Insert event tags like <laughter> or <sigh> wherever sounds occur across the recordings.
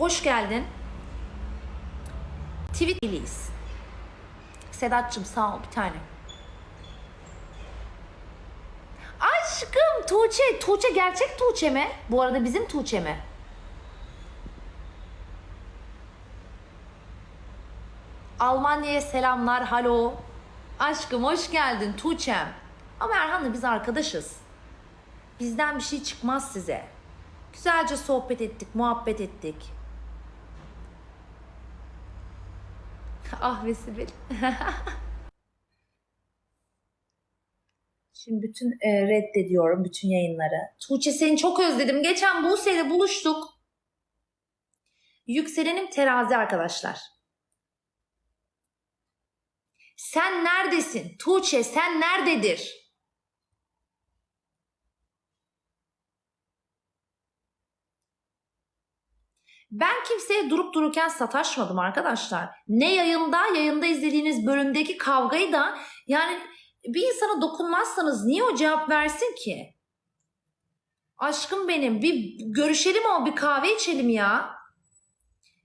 hoş geldin. Tweetliyiz. Sedat'cığım sağ ol bir tane. Aşkım Tuğçe. Tuğçe gerçek Tuğçe mi? Bu arada bizim Tuğçe mi? Almanya'ya selamlar. Halo. Aşkım hoş geldin Tuğçe'm. Ama Erhan'la biz arkadaşız. Bizden bir şey çıkmaz size. Güzelce sohbet ettik, muhabbet ettik. Ah be Sibel. Şimdi bütün e, reddediyorum bütün yayınları. Tuğçe seni çok özledim. Geçen Buse'yle buluştuk. Yükselenim terazi arkadaşlar. Sen neredesin? Tuğçe sen nerededir? Ben kimseye durup dururken sataşmadım arkadaşlar. Ne yayında, yayında izlediğiniz bölümdeki kavgayı da yani bir insana dokunmazsanız niye o cevap versin ki? Aşkım benim bir görüşelim o bir kahve içelim ya.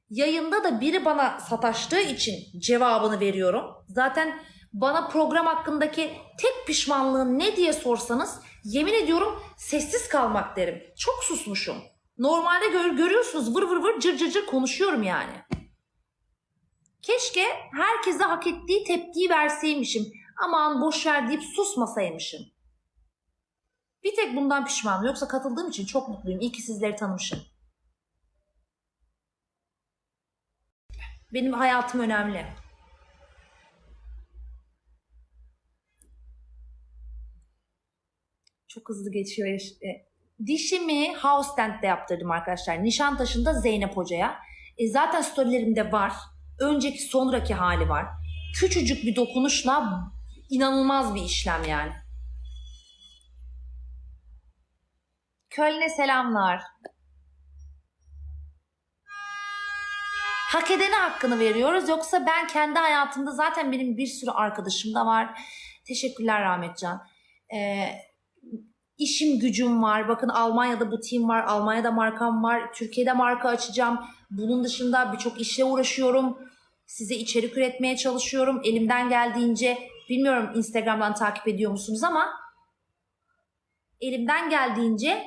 Yayında da biri bana sataştığı için cevabını veriyorum. Zaten bana program hakkındaki tek pişmanlığın ne diye sorsanız yemin ediyorum sessiz kalmak derim. Çok susmuşum. Normalde gör, görüyorsunuz vır vır vır cır cır cır konuşuyorum yani. Keşke herkese hak ettiği tepkiyi verseymişim. Aman boş ver deyip susmasaymışım. Bir tek bundan pişmanım. Yoksa katıldığım için çok mutluyum. İyi ki sizleri tanımışım. Benim hayatım önemli. Çok hızlı geçiyor. Dişimi house stand'de yaptırdım arkadaşlar. Nişantaşı'nda Zeynep Hoca'ya. E zaten storylerimde var. Önceki sonraki hali var. Küçücük bir dokunuşla inanılmaz bir işlem yani. Köln'e selamlar. Hak edene hakkını veriyoruz. Yoksa ben kendi hayatımda zaten benim bir sürü arkadaşım da var. Teşekkürler Rahmetcan. Ee, işim gücüm var. Bakın Almanya'da butiğim var. Almanya'da markam var. Türkiye'de marka açacağım. Bunun dışında birçok işle uğraşıyorum. Size içerik üretmeye çalışıyorum. Elimden geldiğince bilmiyorum Instagram'dan takip ediyor musunuz ama elimden geldiğince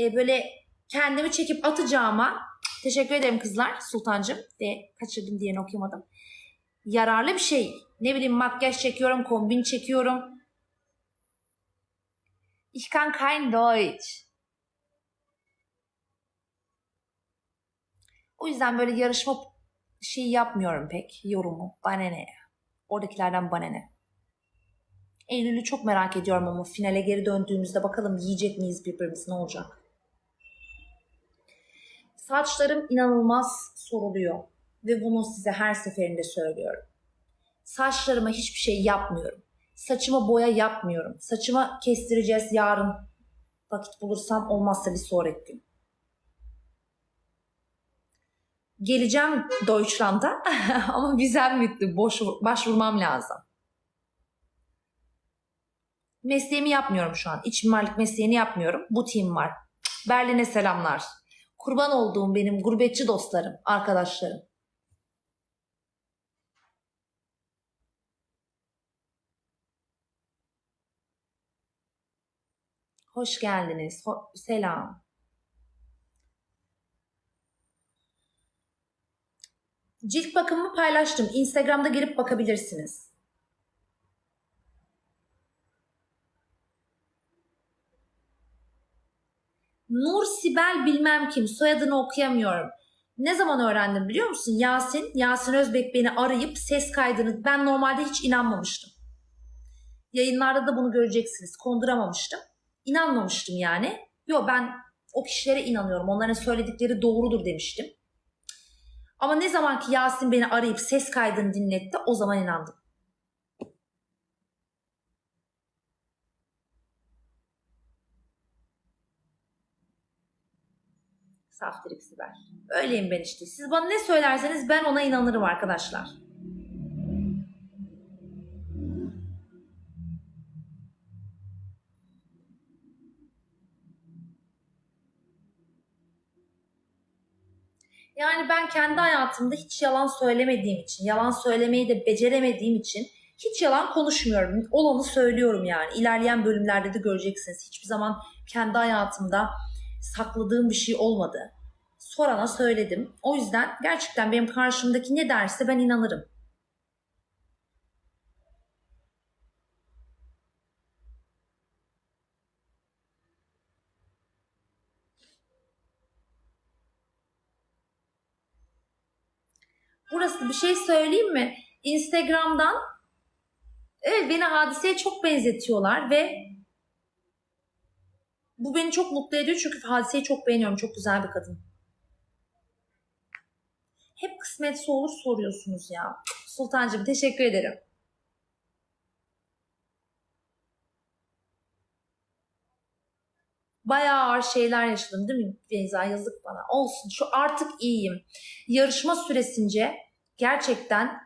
e, böyle kendimi çekip atacağıma teşekkür ederim kızlar Sultancım ve kaçırdım diye okuyamadım. Yararlı bir şey. Ne bileyim makyaj çekiyorum, kombin çekiyorum. Ich kann kein Deutsch. O yüzden böyle yarışma şeyi yapmıyorum pek yorumu. Bana ne? Oradakilerden bana ne? Eylül'ü çok merak ediyorum ama finale geri döndüğümüzde bakalım yiyecek miyiz birbirimizi ne olacak? Saçlarım inanılmaz soruluyor ve bunu size her seferinde söylüyorum. Saçlarıma hiçbir şey yapmıyorum. Saçıma boya yapmıyorum. Saçımı kestireceğiz yarın. Vakit bulursam olmazsa bir sonraki gün. Geleceğim Deutschland'a <laughs> ama vizem bitti. Boş, başvurmam lazım. Mesleğimi yapmıyorum şu an. İç mimarlık mesleğini yapmıyorum. Butiğim var. Berlin'e selamlar. Kurban olduğum benim gurbetçi dostlarım, arkadaşlarım. Hoş geldiniz. Ho- selam. Cilt bakımımı paylaştım. Instagram'da girip bakabilirsiniz. Nur Sibel bilmem kim. Soyadını okuyamıyorum. Ne zaman öğrendim biliyor musun? Yasin, Yasin Özbek beni arayıp ses kaydını ben normalde hiç inanmamıştım. Yayınlarda da bunu göreceksiniz. Konduramamıştım. İnanmamıştım yani. Yo ben o kişilere inanıyorum. Onların söyledikleri doğrudur demiştim. Ama ne zaman ki Yasin beni arayıp ses kaydını dinletti o zaman inandım. Saftirik Sibel. Öyleyim ben işte. Siz bana ne söylerseniz ben ona inanırım arkadaşlar. Ben kendi hayatımda hiç yalan söylemediğim için, yalan söylemeyi de beceremediğim için hiç yalan konuşmuyorum. Olanı söylüyorum yani. İlerleyen bölümlerde de göreceksiniz. Hiçbir zaman kendi hayatımda sakladığım bir şey olmadı. Sorana söyledim. O yüzden gerçekten benim karşımdaki ne derse ben inanırım. Burası bir şey söyleyeyim mi? Instagram'dan evet beni hadiseye çok benzetiyorlar ve bu beni çok mutlu ediyor çünkü hadiseyi çok beğeniyorum. Çok güzel bir kadın. Hep kısmetse olur soruyorsunuz ya. Sultancığım teşekkür ederim. Bayağı ağır şeyler yaşadım değil mi Beyza? Yazık bana. Olsun şu artık iyiyim. Yarışma süresince gerçekten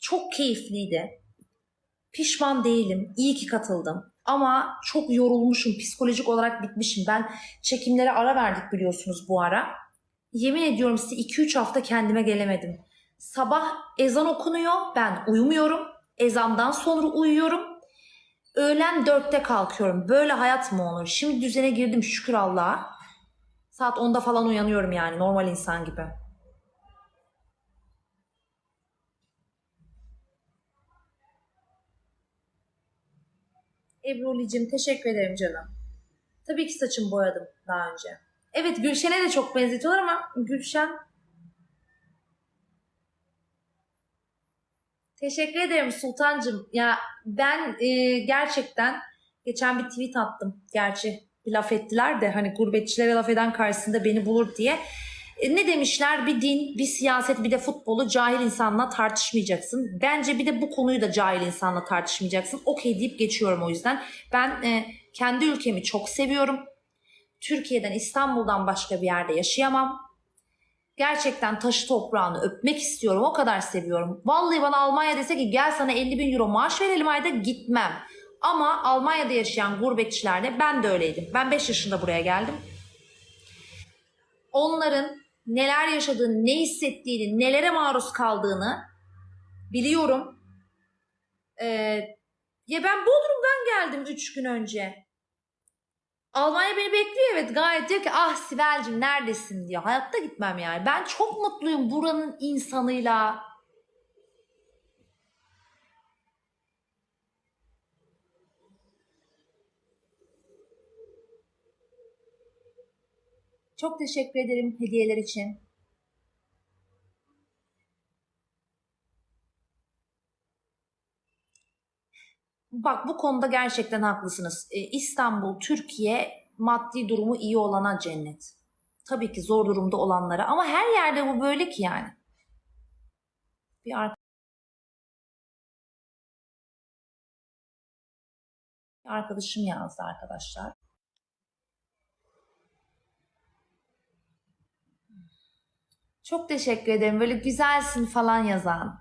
çok keyifliydi. Pişman değilim. İyi ki katıldım. Ama çok yorulmuşum. Psikolojik olarak bitmişim. Ben çekimlere ara verdik biliyorsunuz bu ara. Yemin ediyorum size 2-3 hafta kendime gelemedim. Sabah ezan okunuyor. Ben uyumuyorum. Ezandan sonra uyuyorum. Öğlen 4'te kalkıyorum. Böyle hayat mı olur? Şimdi düzene girdim şükür Allah'a. Saat 10'da falan uyanıyorum yani normal insan gibi. Ebru'licim teşekkür ederim canım. Tabii ki saçımı boyadım daha önce. Evet Gülşen'e de çok benzetiyorlar ama Gülşen... Teşekkür ederim Sultancım. Ya ben e, gerçekten geçen bir tweet attım. Gerçi laf ettiler de hani gurbetçilere laf eden karşısında beni bulur diye. E, ne demişler? Bir din, bir siyaset, bir de futbolu cahil insanla tartışmayacaksın. Bence bir de bu konuyu da cahil insanla tartışmayacaksın. Okey deyip geçiyorum o yüzden. Ben e, kendi ülkemi çok seviyorum. Türkiye'den, İstanbul'dan başka bir yerde yaşayamam. Gerçekten taşı toprağını öpmek istiyorum. O kadar seviyorum. Vallahi bana Almanya dese ki gel sana 50 bin euro maaş verelim ayda gitmem. Ama Almanya'da yaşayan gurbetçilerde ben de öyleydim. Ben 5 yaşında buraya geldim. Onların neler yaşadığını, ne hissettiğini, nelere maruz kaldığını biliyorum. Ee, ya ben Bodrum'dan geldim 3 gün önce. Almanya beni bekliyor evet gayet diyor ki ah Sibel'cim neredesin diyor. Hayatta gitmem yani. Ben çok mutluyum buranın insanıyla. Çok teşekkür ederim hediyeler için. Bak bu konuda gerçekten haklısınız. Ee, İstanbul, Türkiye maddi durumu iyi olana cennet. Tabii ki zor durumda olanlara ama her yerde bu böyle ki yani. Bir arkadaşım yazdı arkadaşlar. Çok teşekkür ederim. Böyle güzelsin falan yazan.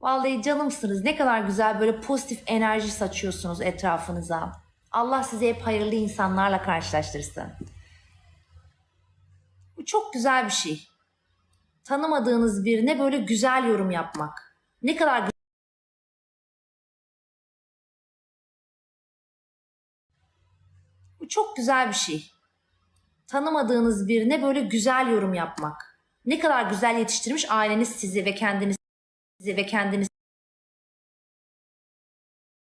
Vallahi canımsınız. Ne kadar güzel böyle pozitif enerji saçıyorsunuz etrafınıza. Allah sizi hep hayırlı insanlarla karşılaştırsın. Bu çok güzel bir şey. Tanımadığınız birine böyle güzel yorum yapmak. Ne kadar gü- Bu çok güzel bir şey. Tanımadığınız birine böyle güzel yorum yapmak. Ne kadar güzel yetiştirmiş aileniz sizi ve kendiniz ve kendiniz